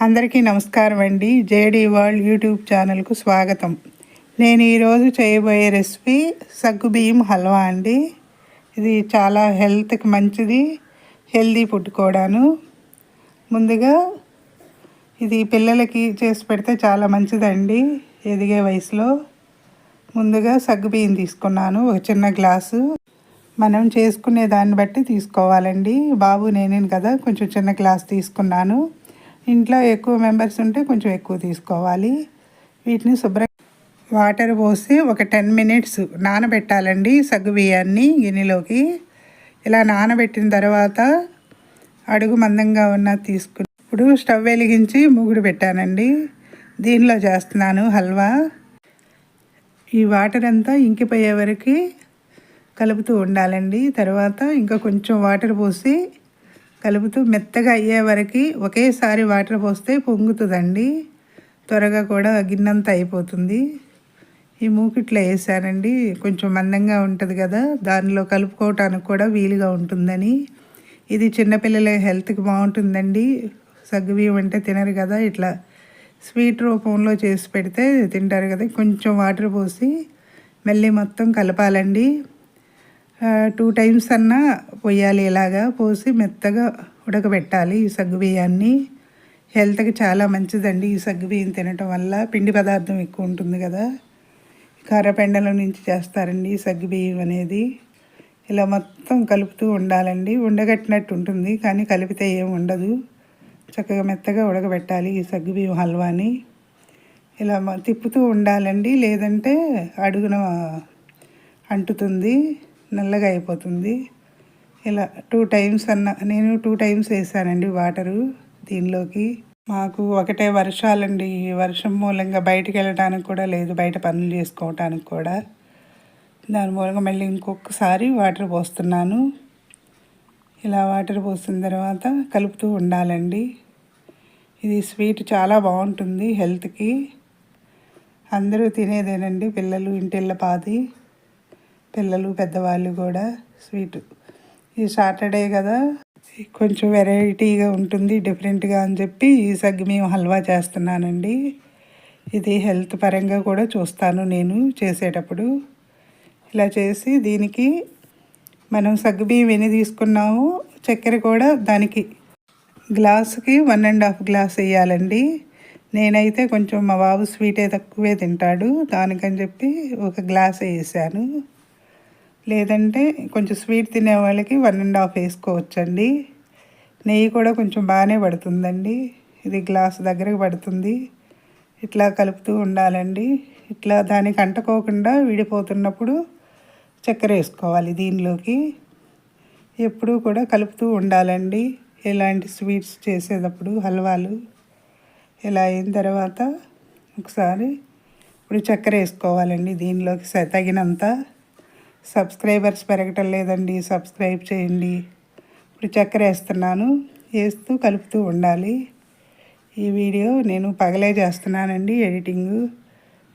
అందరికీ నమస్కారం అండి. జేడీ వరల్డ్ యూట్యూబ్ ఛానల్కు స్వాగతం. నేను ఈరోజు చేయబోయే రెసిపీ సగ్గుబియ్యం హల్వా అండి. ఇది చాలా హెల్త్కి మంచిది హెల్దీ ఫుడ్ కూడాను. ముందుగా ఇది పిల్లలకి చేసి పెడితే చాలా మంచిదండి ఎదిగే వయసులో. ముందుగా సగ్గుబియ్యం తీసుకున్నాను ఒక చిన్న గ్లాసు. మనం చేసుకునే దాన్ని బట్టి తీసుకోవాలండి. బాబు నేనేను కదా కొంచెం చిన్న గ్లాస్ తీసుకున్నాను. ఇంట్లో ఎక్కువ మెంబర్స్ ఉంటే కొంచెం ఎక్కువ తీసుకోవాలి. వీటిని శుభ్రం వాటర్ పోసి ఒక టెన్ మినిట్స్ నానబెట్టాలండి సగ్గు బియ్యాన్ని గిన్నెలోకి. ఇలా నానబెట్టిన తర్వాత అడుగు మందంగా ఉన్న తీసుకుని ఇప్పుడు స్టవ్ వెలిగించి మూగుడు పెట్టానండి. దీనిలో చేస్తున్నాను హల్వా. ఈ వాటర్ అంతా ఇంకిపోయే వరకు కలుపుతూ ఉండాలండి. తర్వాత ఇంకా కొంచెం వాటర్ పోసి కలుపుతూ మెత్తగా అయ్యే వరకు ఒకేసారి వాటర్ పోస్తే పొంగుతుందండి. త్వరగా కూడా గిన్నెంత అయిపోతుంది. ఈ మూకిట్లో వేసానండి. కొంచెం మందంగా ఉంటుంది కదా దానిలో కలుపుకోవటానికి కూడా వీలుగా ఉంటుందని. ఇది చిన్నపిల్లల హెల్త్కి బాగుంటుందండి. సగ్గుబియ్యం అంటే తినరు కదా ఇట్లా స్వీట్ రూపంలో చేసి పెడితే తింటారు కదా కొంచెం వాటర్ పోసి మళ్ళీ మొత్తం కలపాలండి. టూ టైమ్స్ అన్నా పోయాలి ఇలాగా. పోసి మెత్తగా ఉడకబెట్టాలి ఈ సగ్గు బియ్యాన్ని. హెల్త్కి చాలా మంచిదండి ఈ సగ్గు బియ్యం తినటం వల్ల. పిండి పదార్థం ఎక్కువ ఉంటుంది కదా. కర్రపెండల నుంచి చేస్తారండి ఈ సగ్గు బియ్యం అనేది. ఇలా మొత్తం కలుపుతూ ఉండాలండి. ఉండగట్టినట్టు ఉంటుంది కానీ కలిపితే ఏం ఉండదు. చక్కగా మెత్తగా ఉడకబెట్టాలి ఈ సగ్గు బియ్యం హల్వాని. ఇలా తిప్పుతూ ఉండాలండి. లేదంటే అడుగున అంటుతుంది. నల్లగా అయిపోతుంది. ఇలా టూ టైమ్స్ అన్న నేను టూ టైమ్స్ వేసానండి వాటరు దీనిలోకి. మాకు ఒకటే వర్షాలండి వర్షం మూలంగా బయటికి వెళ్ళడానికి కూడా లేదు బయట పనులు చేసుకోవటానికి కూడా. దాని మూలంగా మళ్ళీ ఇంకొకసారి వాటర్ పోస్తున్నాను. ఇలా వాటర్ పోసిన తర్వాత కలుపుతూ ఉండాలండి. ఇది స్వీట్ చాలా బాగుంటుంది హెల్త్కి అందరూ తినేదేనండి పిల్లలు ఇంటిళ్ళ పాది. పిల్లలు పెద్దవాళ్ళు కూడా స్వీట్. ఈ సాటర్డే కదా కొంచెం వెరైటీగా ఉంటుంది డిఫరెంట్గా అని చెప్పి ఈ సగ్గుమేం హల్వా చేస్తున్నానండి. ఇది హెల్త్ పరంగా కూడా చూస్తాను నేను చేసేటప్పుడు. ఇలా చేసి దీనికి మనం సగ్గుబియ్యం ఎన్ని తీసుకున్నాము చక్కెర కూడా దానికి. గ్లాసుకి వన్ అండ్ హాఫ్ గ్లాస్ వేయాలండి. నేనైతే కొంచెం మా బాబు స్వీటే తక్కువే తింటాడు దానికని చెప్పి ఒక గ్లాస్ వేసాను. లేదంటే కొంచెం స్వీట్ తినే వాళ్ళకి వన్ అండ్ హాఫ్ వేసుకోవచ్చండి. నెయ్యి కూడా కొంచెం బాగానే పడుతుందండి. ఇది గ్లాస్ దగ్గరకు పడుతుంది. ఇట్లా కలుపుతూ ఉండాలండి. ఇట్లా దానికి అంటుకోకుండా విడిపోతున్నప్పుడు చక్కెర వేసుకోవాలి దీనిలోకి. ఎప్పుడూ కూడా కలుపుతూ ఉండాలండి. ఇలాంటి స్వీట్స్ చేసేటప్పుడు హల్వాలు ఇలా అయిన తర్వాత ఒకసారి ఇప్పుడు చక్కెర వేసుకోవాలండి దీనిలోకి తగినంత సబ్స్క్రైబర్స్ పెరగటం లేదండి. సబ్స్క్రైబ్ చేయండి. ఇప్పుడు చక్కెర వేస్తున్నాను. వేస్తూ కలుపుతూ ఉండాలి. ఈ వీడియో నేను పగలే చేస్తున్నానండి. ఎడిటింగ్.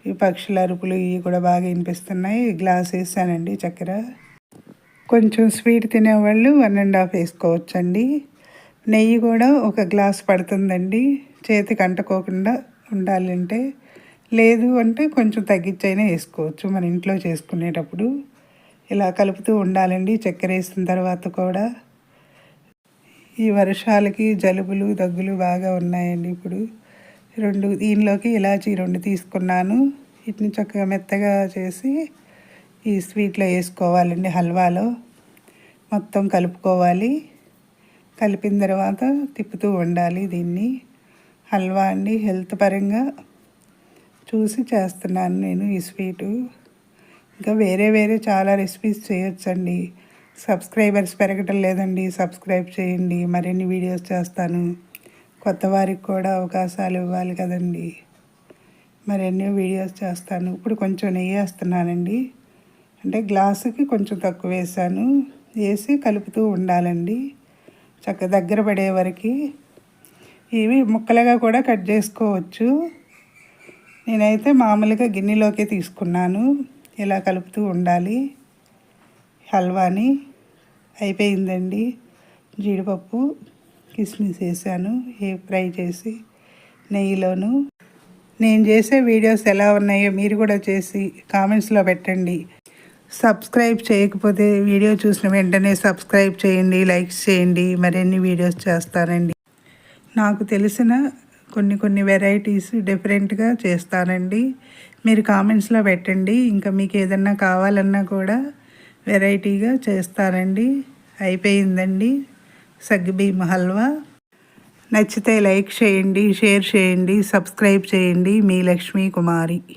ఈ పక్షుల అరుపులు ఇవి కూడా బాగా వినిపిస్తున్నాయి. గ్లాస్ వేసానండి చక్కెర. కొంచెం స్వీట్ తినేవాళ్ళు వన్ అండ్ హాఫ్ వేసుకోవచ్చండి. నెయ్యి కూడా ఒక గ్లాస్ పడుతుందండి. చేతికి అంటుకోకుండా ఉండాలంటే లేదు అంటే కొంచెం తగ్గించైనా వేసుకోవచ్చు. మన ఇంట్లో చేసుకునేటప్పుడు. ఇలా కలుపుతూ ఉండాలండి. చక్కెర వేసిన తర్వాత కూడా ఈ వర్షాలకి జలుబులు దగ్గులు బాగా ఉన్నాయండి ఇప్పుడు. రెండు దీనిలోకి ఇలాచీ రెండు తీసుకున్నాను. వీటిని చక్కగా మెత్తగా చేసి ఈ స్వీట్లో వేసుకోవాలండి హల్వాలో. మొత్తం కలుపుకోవాలి. కలిపిన తర్వాత తిప్పుతూ ఉండాలి దీన్ని. హల్వా అండి హెల్త్ పరంగా చూసి చేస్తున్నాను నేను ఈ స్వీటు. ఇంకా వేరే వేరే చాలా రెసిపీస్ చేయొచ్చండి. సబ్స్క్రైబర్స్ పెరగటం లేదండి. సబ్స్క్రైబ్ చేయండి. మరిన్ని వీడియోస్ చేస్తాను. కొత్త వారికి కూడా అవకాశాలు ఇవ్వాలి కదండి. మరెన్నో వీడియోస్ చేస్తాను. ఇప్పుడు కొంచెం నెయ్యి వేస్తున్నానండి. అంటే గ్లాసుకి కొంచెం తక్కువ వేసాను. వేసి కలుపుతూ ఉండాలండి. చక్క దగ్గర పడే వరకు. ఇవి ముక్కలుగా కూడా కట్ చేసుకోవచ్చు. నేనైతే మామూలుగా గిన్నెలోకి తీసుకున్నాను. ఇలా కలుపుతూ ఉండాలి. హల్వాని అయిపోయిందండి. జీడిపప్పు కిస్మిస్ వేసాను. ఏ ఫ్రై చేసి నెయ్యిలోను. నేను చేసే వీడియోస్ ఎలా ఉన్నాయో మీరు కూడా చేసి కామెంట్స్లో పెట్టండి. సబ్స్క్రైబ్ చేయకపోతే వీడియో చూసిన వెంటనే సబ్స్క్రైబ్ చేయండి లైక్స్ చేయండి మరిన్ని వీడియోస్ చేస్తానండి. నాకు తెలిసిన కొన్ని కొన్ని వెరైటీస్ డిఫరెంట్గా చేస్తానండి. మీరు కామెంట్స్లో పెట్టండి. ఇంకా మీకు ఏదన్నా కావాలన్నా కూడా వెరైటీగా చేస్తారండి. అయిపోయిందండి. సగ్గుబియ్యం హల్వా. నచ్చితే లైక్ చేయండి షేర్ చేయండి సబ్స్క్రైబ్ చేయండి. మీ లక్ష్మీ కుమారి.